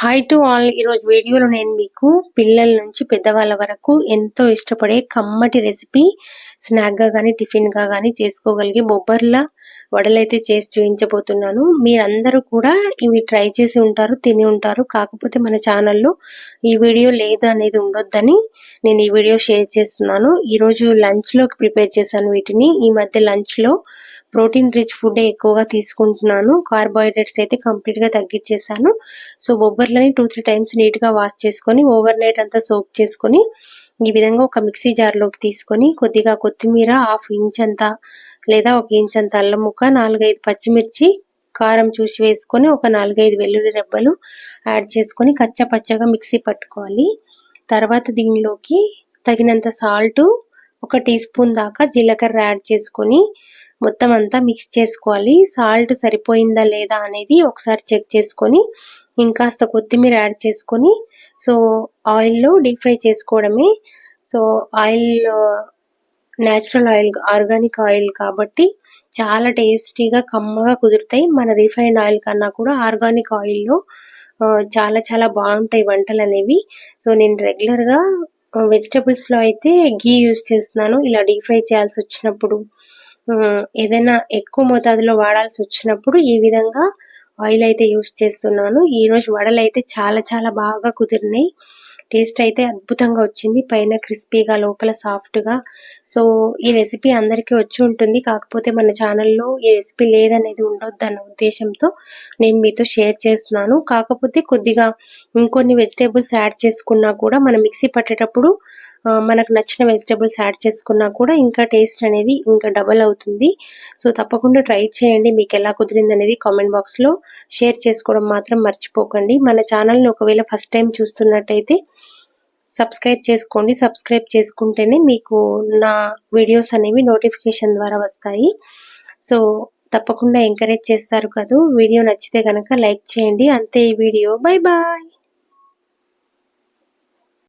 Hi to all ఈరోజు వీడియోలో నేను మీకు పిల్లల నుంచి పెద్దవాళ్ళ వరకు ఎంతో ఇష్టపడే కమ్మటి రెసిపీ స్నాక్గా కానీ టిఫిన్గా కానీ చేసుకోగలిగే బొబ్బర్ల వడలైతే చేసి చూపించబోతున్నాను. మీరందరూ కూడా ఇవి ట్రై చేసి ఉంటారు తిని ఉంటారు. కాకపోతే మన ఛానల్లో ఈ వీడియో లేదు అనేది ఉండొద్దని నేను ఈ వీడియో షేర్ చేస్తున్నాను. ఈరోజు లంచ్లోకి ప్రిపేర్ చేశాను వీటిని. ఈ మధ్య లంచ్లో ప్రోటీన్ రిచ్ ఫుడ్ ఎక్కువగా తీసుకుంటున్నాను. కార్బోహైడ్రేట్స్ అయితే కంప్లీట్గా తగ్గించేసాను. సో బొబ్బర్లని టూ త్రీ టైమ్స్ నీట్గా వాష్ చేసుకొని ఓవర్ నైట్ అంతా సోక్ చేసుకొని ఈ విధంగా ఒక మిక్సీ జార్లోకి తీసుకొని కొద్దిగా కొత్తిమీర హాఫ్ ఇంచ్ అంత లేదా ఒక ఇంచ్ అంత అల్లం ముక్క నాలుగైదు పచ్చిమిర్చి కారం చూసి వేసుకొని ఒక నాలుగైదు వెల్లుల్లి రెబ్బలు యాడ్ చేసుకొని కచ్చా పచ్చగా మిక్సీ పట్టుకోవాలి. తర్వాత దీనిలోకి తగినంత సాల్ట్ ఒక టీ స్పూన్ దాకా జీలకర్ర యాడ్ చేసుకొని మొత్తం అంతా మిక్స్ చేసుకోవాలి. సాల్ట్ సరిపోయిందా లేదా అనేది ఒకసారి చెక్ చేసుకొని ఇంకాస్త కొత్తిమీర యాడ్ చేసుకొని సో ఆయిల్లో డీప్ ఫ్రై చేసుకోవడమే. So oil natural oil organic oil కాబట్టి చాలా టేస్టీగా కమ్మగా కుదురుతాయి. మన రిఫైన్డ్ ఆయిల్ కన్నా కూడా ఆర్గానిక్ ఆయిల్లో చాలా చాలా బాగుంటాయి వంటలు అనేవి. సో నేను రెగ్యులర్గా వెజిటబుల్స్లో అయితే గీ యూస్ చేస్తున్నాను. ఇలా డీప్ ఫ్రై చేయాల్సి వచ్చినప్పుడు. ఏదైనా ఎక్కువ మోతాదులో వాడాల్సి వచ్చినప్పుడు ఈ విధంగా ఆయిల్ అయితే యూస్ చేస్తున్నాను. ఈరోజు వడలు అయితే చాలా చాలా బాగా కుదిరినాయి. టేస్ట్ అయితే అద్భుతంగా వచ్చింది. పైన క్రిస్పీగా లోపల సాఫ్ట్గా సో ఈ రెసిపీ అందరికీ వచ్చి ఉంటుంది. కాకపోతే మన ఛానల్లో ఈ రెసిపీ లేదనేది ఉండొద్దు అన్న ఉద్దేశంతో నేను మీతో షేర్ చేస్తున్నాను. కాకపోతే కొద్దిగా ఇంకొన్ని వెజిటేబుల్స్ యాడ్ చేసుకున్నా కూడా మనం మిక్సీ పట్టేటప్పుడు మనకు నచ్చిన వెజిటేబుల్స్ యాడ్ చేసుకున్నా కూడా ఇంకా టేస్ట్ అనేది ఇంకా డబల్ అవుతుంది. సో తప్పకుండా ట్రై చేయండి. మీకు ఎలా కుదిరింది అనేది కామెంట్ బాక్స్లో షేర్ చేసుకోవడం మాత్రం మర్చిపోకండి. మన ఛానల్ని ఒకవేళ ఫస్ట్ టైం చూస్తున్నట్టయితే సబ్స్క్రైబ్ చేసుకోండి. సబ్స్క్రైబ్ చేసుకుంటేనే మీకు నా వీడియోస్ అనేవి నోటిఫికేషన్ ద్వారా వస్తాయి. సో తప్పకుండా ఎంకరేజ్ చేస్తారు కదా. వీడియో నచ్చితే కనుక లైక్ చేయండి. అంతే ఈ వీడియో. Bye bye!